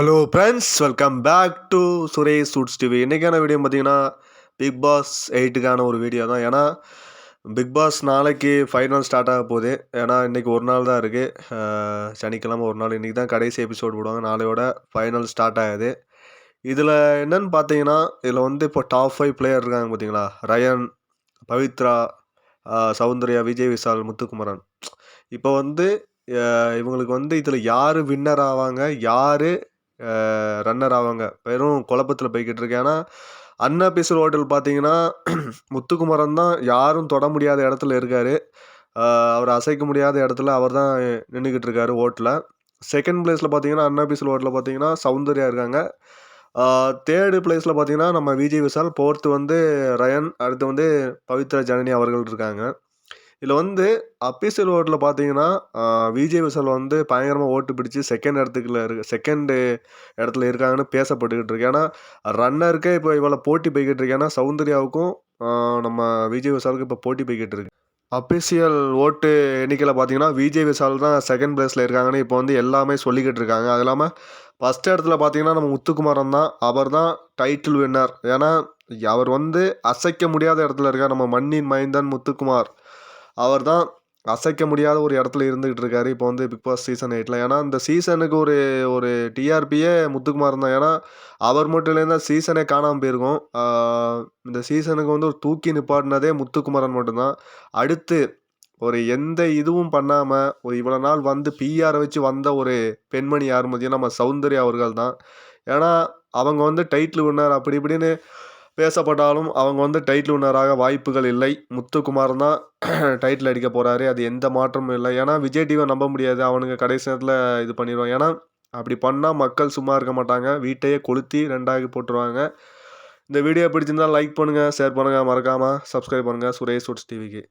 Hello friends welcome back to Suresh shoots TV இன்றைக்கான video பார்த்தீங்கன்னா Bigg Boss எயிட்டுக்கான ஒரு வீடியோ தான். ஏன்னா பிக் பாஸ் நாளைக்கு ஃபைனல் ஸ்டார்ட் ஆக போகுது. ஏன்னா இன்றைக்கி ஒரு நாள் தான் இருக்குது சனிக்கிழமை ஒரு நாள். இன்றைக்கி தான் கடைசி எபிசோட் போடுவாங்க. நாளையோட ஃபைனல் ஸ்டார்ட் ஆகுது. இதில் என்னென்னு பார்த்தீங்கன்னா இதில் வந்து இப்போ டாப் ஃபைவ் பிளேயர் இருக்காங்க பார்த்தீங்களா? ரயன் பவித்ரா சௌந்தர்யா விஜய் விசால் முத்துக்குமரன். இப்போ வந்து இவங்களுக்கு வந்து இதில் யார் வின்னர் ஆவாங்க? யார் ரன்னர் ஆவாங்க. பெரும் குழப்பத்தில் போய்கிட்டு இருக்கு ஏன்னா அன்னபிசல் ஹோட்டல் பார்த்தீங்கன்னா முத்துக்குமரன் தான் யாரும் தொட முடியாத இடத்துல இருக்கார். அவர் அசைக்க முடியாத இடத்துல அவர் தான் நின்றுக்கிட்டு இருக்காரு ஓட்டில். செகண்ட் பிளேஸில் பார்த்தீங்கன்னா அன்னபிசல் ஹோட்டலில் பார்த்தீங்கன்னா சௌந்தர்யா இருக்காங்க. தேர்டு பிளேஸில் பார்த்தீங்கன்னா நம்ம விஜய் விஷால் ஃபோர்த்து வந்து ரயன் அடுத்து வந்து பவித்ரா ஜனனி அவர்கள் இருக்காங்க. இதில் வந்து அபிஷியல் ஓட்டில் பார்த்தீங்கன்னா விஜய் விசால் வந்து பயங்கரமாக ஓட்டு பிடிச்சி செகண்ட் இடத்துக்குள்ள இருக்கு செகண்டு இடத்துல இருக்காங்கன்னு பேசப்பட்டுக்கிட்டு இருக்கு. ஏன்னா ரன்னருக்கே இப்போ இவ்வளோ போட்டி போய்கிட்டு இருக்கு. ஏன்னா சௌந்தர்யாவுக்கும் நம்ம விஜய் விசாலுக்கும் இப்போ போட்டி போய்கிட்டு இருக்கு. அபிஷியல் ஓட்டு எண்ணிக்கையில் பார்த்தீங்கன்னா விஜய் விஷால் தான் செகண்ட் பிளேஸில் இருக்காங்கன்னு இப்போ வந்து எல்லாமே சொல்லிக்கிட்டு இருக்காங்க. அது இல்லாமல் ஃபஸ்ட் இடத்துல பார்த்தீங்கன்னா நம்ம முத்துக்குமாரன் தான். அவர் தான் டைட்டில் வின்னர் ஏன்னா அவர் வந்து அசைக்க முடியாத இடத்துல இருக்கார். நம்ம மண்ணின் மைந்தன் முத்துக்குமார். அவர் தான் அசைக்க முடியாத ஒரு இடத்துல இருந்துகிட்டு இருக்காரு. இப்போ வந்து பிக் பாஸ் சீசன் எயிட்டில் ஏன்னா இந்த சீசனுக்கு ஒரு ஒரு டிஆர்பியே முத்துக்குமார் தான். ஏன்னா அவர் மட்டும் இல்லைன்னா சீசனே காணாமல் போயிருக்கும். இந்த சீசனுக்கு வந்து ஒரு தூக்கி நிப்பாட்டினதே முத்துக்குமாரன் மட்டும்தான் அடுத்து ஒரு எந்த இதுவும் பண்ணாமல் ஒரு இவ்வளோ நாள் வந்து பிஆரை வச்சு வந்த ஒரு பெண்மணி யார் மதியம்? நம்ம சௌந்தர்யா அவர்கள் தான். ஏன்னா அவங்க வந்து டைட்டில் வின்னர் அப்படி இப்படின்னு பேசப்பட்டாலும் அவங்க வந்து டைட்டில் வின்னராக வாய்ப்புகள் இல்லை. முத்துக்குமார் தான் டைட்டில் அடிக்க போகிறாரு அது எந்த மாற்றமும் இல்லை. ஏன்னா விஜய் டிவை நம்ப முடியாது. அவனுங்க கடைசி நேரத்தில் இது பண்ணிடுவான் ஏன்னா அப்படி பண்ணால் மக்கள் சும்மா இருக்க மாட்டாங்க. வீட்டையே கொளுத்தி ரெண்டாகி போட்டுருவாங்க. இந்த வீடியோ பிடிச்சிருந்தால் லைக் பண்ணுங்கள் ஷேர் பண்ணுங்கள் மறக்காமல் சப்ஸ்கிரைப் பண்ணுங்கள் சுரேஷ் ஃபுட்ஸ் டிவிக்கு